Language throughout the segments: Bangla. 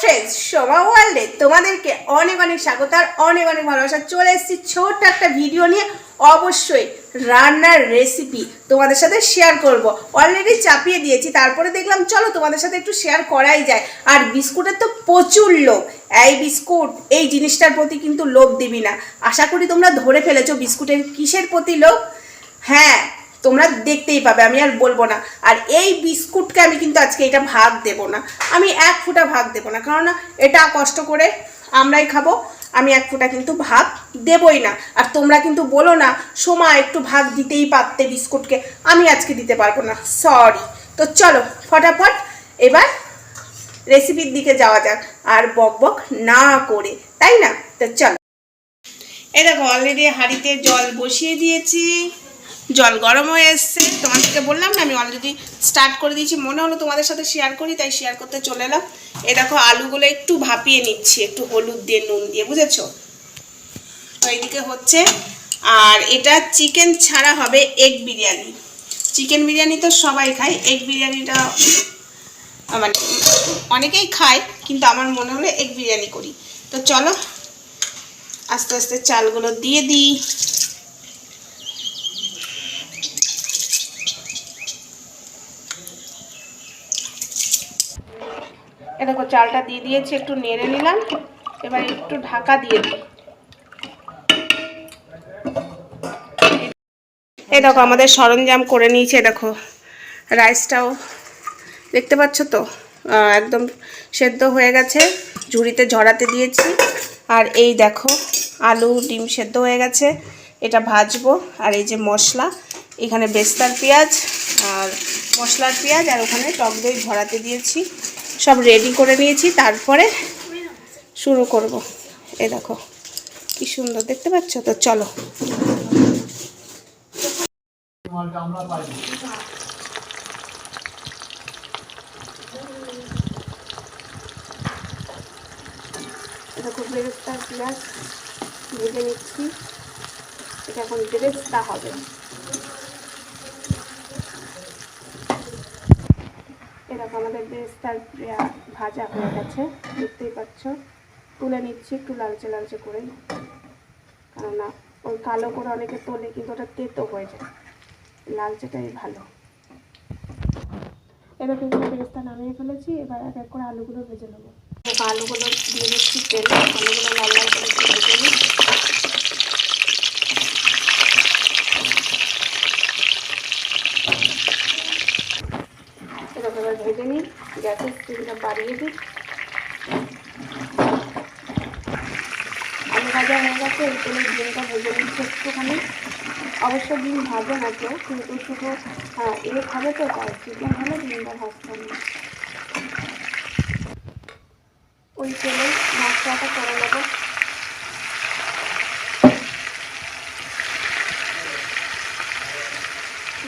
ফ্রেন্ডস সোমা ওয়ার্ল্ডে তোমাদেরকে অনেক অনেক স্বাগত আর অনেক অনেক ভালোবাসা। চলে এসেছি ছোট্ট একটা ভিডিও নিয়ে। অবশ্যই রান্নার রেসিপি তোমাদের সাথে শেয়ার করব। অলরেডি চাপিয়ে দিয়েছি, তারপরে দেখলাম, চলো তোমাদের সাথে একটু শেয়ার করাই যায়। আর বিস্কুটের তো প্রচুর লোভ। এই বিস্কুট, এই জিনিসটার প্রতি কিন্তু লোভ দিবি না। আশা করি তোমরা ধরে ফেলেছো বিস্কুটের কিসের প্রতি লোভ? হ্যাঁ তোমরা দেখতেই পাবে, আমি আর বলব না। আর এই বিস্কুটকে আমি কিন্তু আজকে এটা ভাগ দেব না। আমি এক ফুটা ভাগ দেব না কারণ এটা কষ্ট করে আমরাই খাব, আমি এক ফুটা কিন্তু ভাগ দেবই না। আর তোমরা কিন্তু বলো না, সোমা একটু ভাগ দিতেই পারতে বিস্কুটকে, আমি আজকে দিতে পারব না সরি তো চলো, ফটাফট এবার রেসিপির দিকে যাওয়া যাক, আর বক বক না করে, তাই না? তো চলো। এই দেখো অলরেডি হাঁড়িতে জল বসিয়ে দিয়েছি। জল গরম হয়ে এসছে। তোমাদেরকে বললাম না, আমি অলরেডি স্টার্ট করে দিয়েছি। মনে হলো তোমাদের সাথে শেয়ার করি, তাই শেয়ার করতে চলে এলাম। এই দেখো, আলুগুলো একটু ভাপিয়ে নিচ্ছি, একটু হলুদ দিয়ে, নুন দিয়ে, বুঝেছ? তো এইদিকে হচ্ছে, আর এটা চিকেন ছাড়া হবে এগ বিরিয়ানি। চিকেন বিরিয়ানি তো সবাই খায় এগ বিরিয়ানিটা মানে অনেকেই খায়, কিন্তু আমার মনে হলো এগ বিরিয়ানি করি। তো চলো, আস্তে আস্তে চালগুলো দিয়ে দিই। এ দেখো, চালটা দিয়ে দিয়েছি, একটু নেড়ে নিলাম। এবার একটু ঢাকা দিয়ে দিই। এই দেখো, আমাদের সরঞ্জাম করে নিয়েছে দেখো। রাইসটাও, দেখতে পাচ্ছ তো? একদম সেদ্ধ হয়ে গেছে, ঝুড়িতে ঝরাতে দিয়েছি। আর এই দেখো, আলু, ডিম সেদ্ধ হয়ে গেছে। এটা ভাজবো, আর এই যে মশলা, এখানে বেস্তার পেঁয়াজ আর মশলার পেঁয়াজ, আর ওখানে টক দই ঝরাতে দিয়েছি। সব রেডি করে নিয়েছি, তারপরে শুরু করব। এই দেখো, কি সুন্দর, দেখতে পাচ্ছ তো? চলো। নিচ্ছি। এটা এখন বেরেস্তা হবে। এরকম আমাদের বেরেস্তার পেঁয়াজ ভাজা হয়ে গেছে, দেখতেই পাচ্ছ। তুলে নিচ্ছি একটু লালচে লালচে করে কেননা ওই কালো করে অনেকে তোলে, কিন্তু ওটা তেতো হয়ে যায়। লালচেটাই ভালো। এরকম করে বেরেস্তা নামিয়ে ফেলেছি, এবার এক এক করে আলুগুলো ভেজে নেব। আলুগুলো দিয়ে দিচ্ছি তেল, আলুগুলো লাল লাল করে ভেজে নিই এরকম এবার ভেজে নিই গ্যাসের স্টিমটা বাড়িয়ে দিই। আলু ভাজা হয়ে গেছে, এই তেলে ডিমটা ভেজে নিচ্ছি একটুখানি। অবশ্য ডিম ভাজে না কেউ কিন্তু শুধু হ্যাঁ এ খাবে তো, তাই চিকেন হলে ডিমটা ভাজতে হবে। ওই তেলে মশলাটা করে নেব।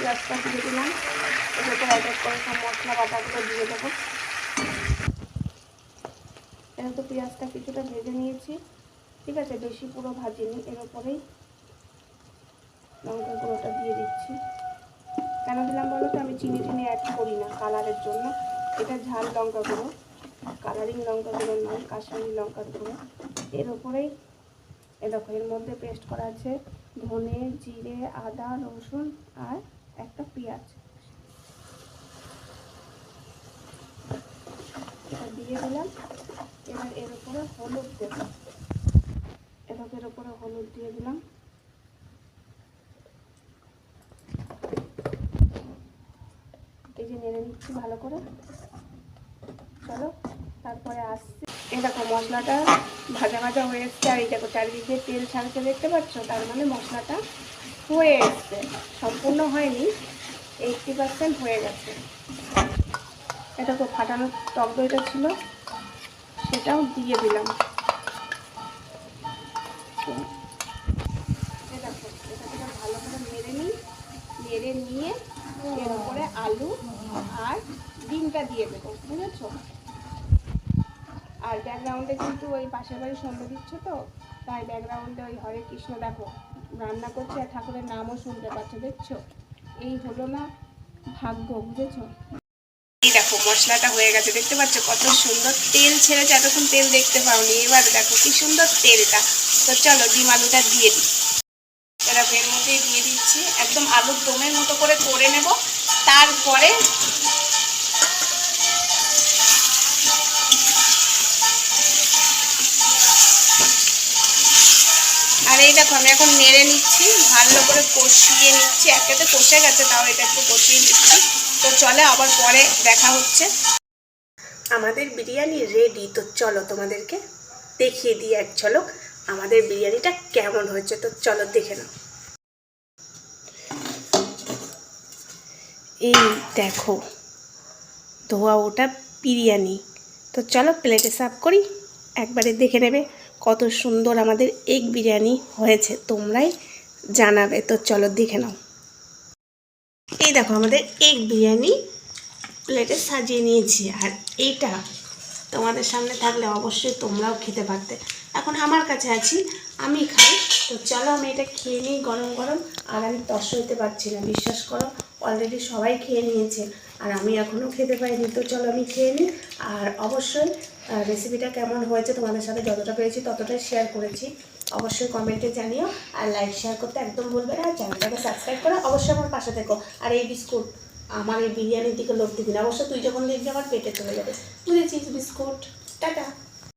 পেঁয়াজটা দিয়ে দিলাম। এটাতে এক করে সব মশলা বাটাগুলো দিয়ে দেবো। এর তো পেঁয়াজটা কিছুটা ভেজে নিয়েছি। ঠিক আছে, বেশি পুরো ভাজিনি, এর উপরেই লঙ্কা গুঁড়োটা দিয়ে দিচ্ছি। কেন দিলাম বলো তো? আমি চিনি টিনি অ্যাড করি না কালারের জন্য। এটা ঝাল লঙ্কা গুঁড়ো কালারিং লঙ্কা গুঁড়ো নয়, কাশ্মীরি লঙ্কার গুঁড়ো। এর উপরেই এ দেখো, এর মধ্যে পেস্ট করা আছে ধনে, জিরে, আদা, রসুন আর একটা পেঁয়াজ। দিয়ে দিলাম। এবার এর উপরে হলুদ দেব। এবার এর উপরে হলুদ দিয়ে দিলাম। এই যে নেড়ে নিচ্ছি ভালো করে। চলো, তারপরে আসছি। এই দেখো, মশলাটা ভাজা ভাজা হয়ে এসছে। আর এই দেখো, চারিদিকে তেল ছাড়ছে, দেখতে পাচ্ছ? তার মানে মশলাটা হয়ে এসছে সম্পূর্ণ হয়নি এইটটি পার্সেন্ট হয়ে গেছে। এটা তো ফাটানো টক দইটা ছিল, সেটাও দিয়ে দিলাম। এটাকে ভালো করে নেড়ে নিই, নেড়ে নিয়ে এর উপরে আলু আর ডিমটা দিয়ে দেবো, বুঝেছ? আর ব্যাকগ্রাউন্ডে কিন্তু ওই পাশের বাড়ি সন্ধ্যে দিচ্ছ তো, তাই ব্যাকগ্রাউন্ডে ওই হরে কৃষ্ণ দেখো। রান্না করছে আর ঠাকুরের নামও শুনতে পাচ্ছ, দেখছ? এই হলো না ভাগ্য, বুঝেছ? এই দেখো, মশলাটা হয়ে গেছে, দেখতে পাচ্ছ কত সুন্দর তেল ছেড়েছে, এতক্ষণ তেল দেখতে পাওনি। এবার দেখো কি সুন্দর তেলটা। তো চলো, ডিম আলুটা দিয়ে দিই। এরা এর মধ্যেই দিয়ে দিচ্ছি, একদম আলুর দমের মতো করে করে নেব। তারপরে আর এই দেখো, আমি এখন নেড়ে নিচ্ছি, ভালো করে কষিয়ে নিচ্ছি। একসাথে কষে গেছে, তাও এটা একটু কষিয়ে নিচ্ছি। তো চলে, আবার পরে দেখা হচ্ছে। আমাদের বিরিয়ানি রেডি তো চলো তোমাদেরকে দেখিয়ে দিই এক ঝলক, আমাদের বিরিয়ানিটা কেমন হয়েছে, তো চলো দেখে নাও। এই দেখো, ধোয়া ওটা বিরিয়ানি। তো চলো প্লেটে সার্ভ করি, একবারে দেখে নেবে। কত সুন্দর আমাদের এগ বিরিয়ানি হয়েছে, তোমরাই জানাবে। তো চলো দেখে নাও। এই দেখো, আমাদের এগ বিরিয়ানি প্লেটে সাজিয়ে নিয়েছি, আর এইটা তোমাদের সামনে থাকলে অবশ্যই তোমরাও খেতে পারতে। এখন আমার কাছে আছি, আমি খাই। তো চলো আমি এটা খেয়ে নিই গরম গরম। আর আমি তস হইতে পারছি না, বিশ্বাস করো অলরেডি সবাই খেয়ে নিয়েছে। আর আমি এখনও খেতে পাইনি তো চলো আমি খেয়ে নিই। আর অবশ্যই রেসিপিটা কেমন হয়েছে তোমাদের সাথে যতটা পেয়েছি ততটাই শেয়ার করেছি। অবশ্যই কমেন্টে জানিও আর লাইক শেয়ার করতে একদম বলবে না। আর চ্যানেলটাকে সাবস্ক্রাইব করে অবশ্যই আমার পাশে থেকো। আর এই বিস্কুট, আমার এই বিরিয়ানির দিকে লোক দিবি না। অবশ্য তুই যখন দেখবি আমার পেটে চলে যাবে। বুঝেছিস বিস্কুট। টাটা।